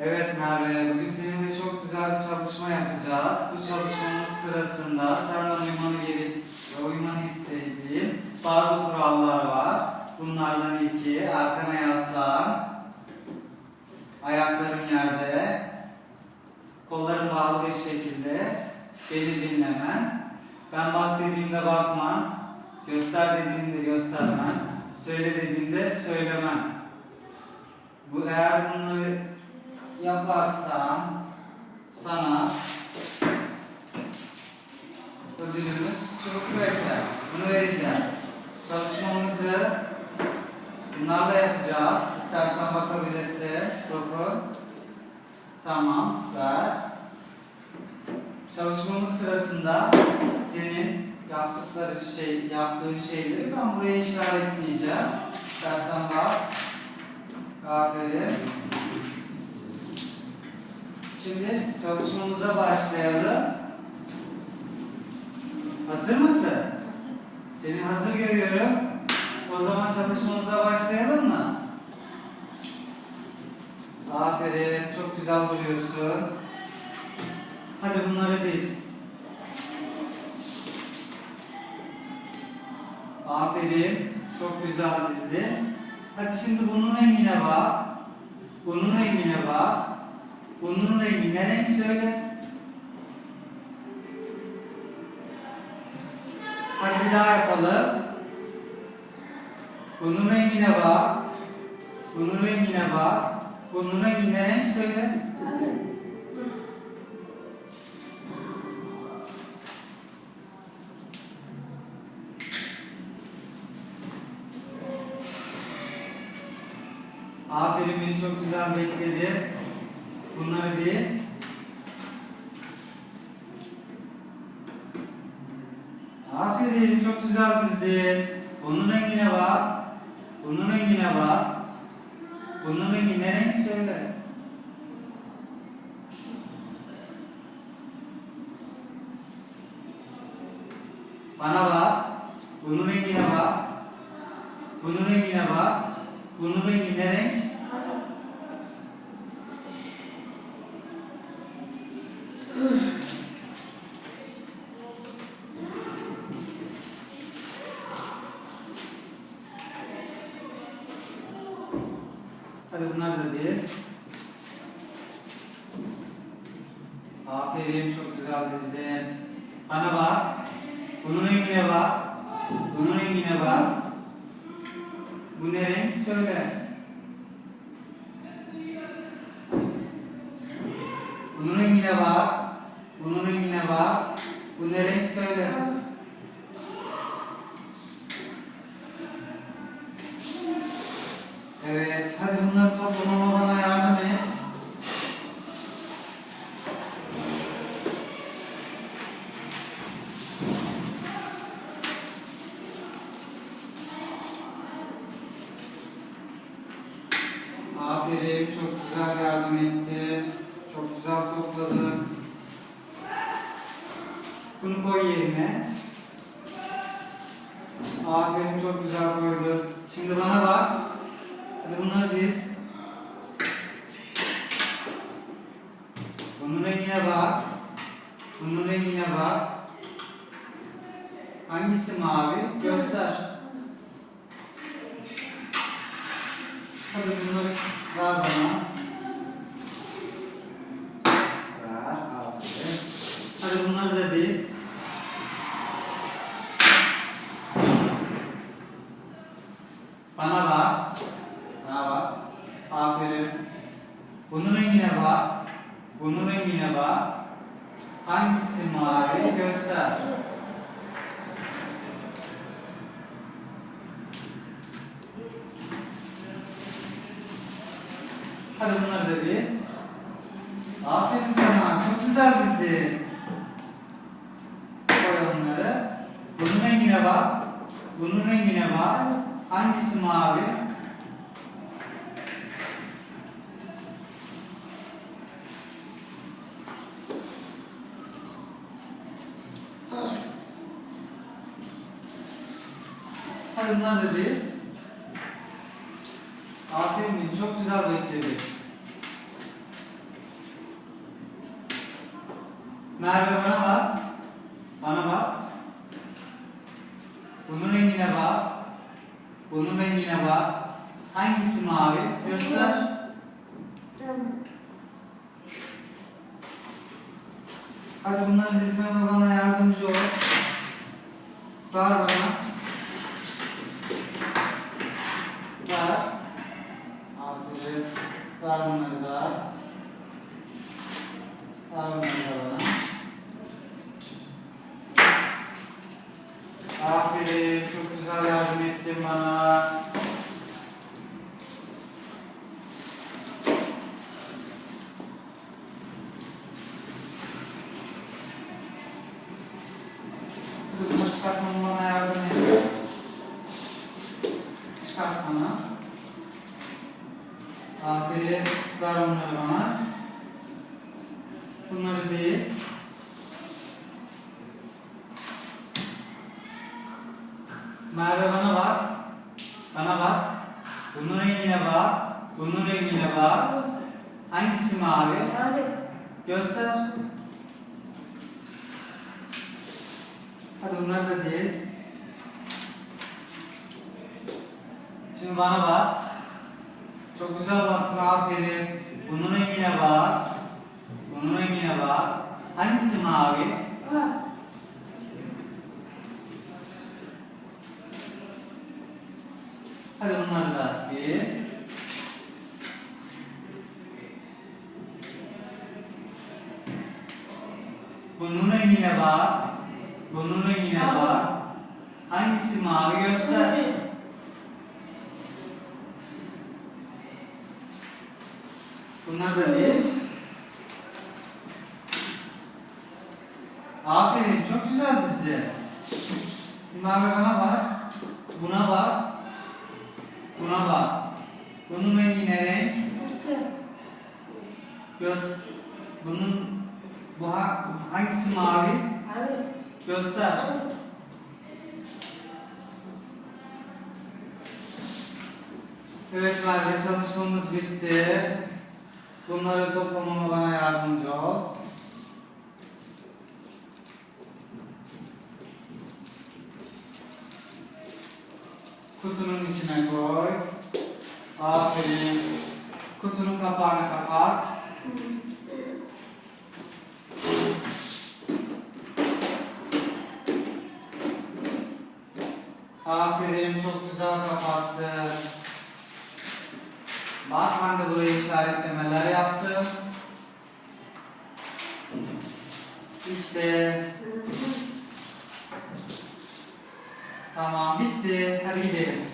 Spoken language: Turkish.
Evet Merve, bugün seninle çok güzel bir çalışma yapacağız. Bu çalışmamız sırasında senden uymanı gerek ve uymanı istediğim bazı kurallar var. Bunlardan ilki arkana yaslan, ayakların yerde, kolların bağlı bir şekilde beni dinlemen. Ben bak dediğimde bakman, göster dediğimde göstermen, söyle dediğimde söylemen. Bu eğer bunları yaparsam sana ödülümüz çubuk kraker. Bunu vereceğim. Çalışmamızı bunlarla yapacağız. İstersen bakabilirsin. Dokun. Tamam. Ver. Çalışmamız sırasında senin yaptıkları şey, yaptığın şeyleri ben buraya işaretleyeceğim. İstersen bak. Aferin. Şimdi çalışmamıza başlayalım. Hazır mısın? Seni hazır görüyorum. O zaman çalışmamıza başlayalım mı? Aferin, çok güzel duruyorsun. Hadi bunları diz. Aferin, çok güzel dizdin. Hadi şimdi bunun rengine bak. Bunun rengine bak. Bunun rengi ne renk söyle? Hadi bir daha yapalım. Bunun rengine bak. Bunun rengine bak. Bunun rengi ne renk söyle? Aferin beni çok güzel bekledin. Bunları biz Aferin çok güzel dizdin. Bunun rengine bak. Bunun rengine bak. Bunun rengi ne renk söyle. Bana bak. Bunun rengine bak. Bunun rengine bak. Bunun rengi ne renk? Hadi bunlar da diz. Aferin çok güzel dizdin. Bana bak. Bunun rengine bak. Bunun rengine bak. Bu ne renk? Söyle. Bunun rengine bak. Bunun rengine bak. Bu ne renk? Söyle. Yardım etti. Çok güzel topladın. Bunu koy yerine. Aferin, çok güzel koydun. Şimdi bana bak. Hadi bunları diz. Bunun rengine bak. Bunun rengine bak. Hangisi mavi? Göster. Hadi bunları ver bana. Ver. Aferin. Hadi bunları da diz. Bana bak. Bana bak. Aferin. Bunun rengine bak. Bak. Hangisi mavi? Göster. Hadi bunları da diz. Aferin sana. Çok güzel dizdin. Koy onları. Bunun rengine bak. Bunun rengine bak. Hangisi mavi? Hadi neredeyiz? Aferin çok güzel bekledik. Merve bana bak. Bana bak. Bunun rengine bak. Bunun rengine bak. Hangisi mavi? Göster. Hadi bunların dizmeme bana yardımcı ol. Ver bana. Aferin. Çok güzel yardım ettin bana. Bunu çıkartmam bana yardım et. Çıkart bana. Aferin. Ver onları bana. Bunları diz. Merve bana bak. Bana bak. Bunun rengine bak. Bunun rengine bak. Hangisi mavi? Göster. Hadi bunları da diz. Şimdi bana bak. Çok güzel baktın aferin. Bunun rengine bak. Bunun rengine bak. Hangisi mavi? Hadi bunları da diz. Bunun rengine bak. Bunun rengine Mavi. bak. Hangisi mavi göster. Bunları da diz. Aferin çok güzel dizdi. Mavi bana bak. Buna bak. Buna bak. Bunun rengi ne renk? Göz. Bunun bu ha- hangisi mavi? Göster. Evet Merve çalışmamız bitti. Bunları toplamama bana yardımcı ol. Kutunun içine koy. Aferin. Kutunun kapağını kapat. Aferin çok güzel kapattı. Bak ben de buraya işaretlemeler yaptım. İşte tamam bitti. Hadi gidelim.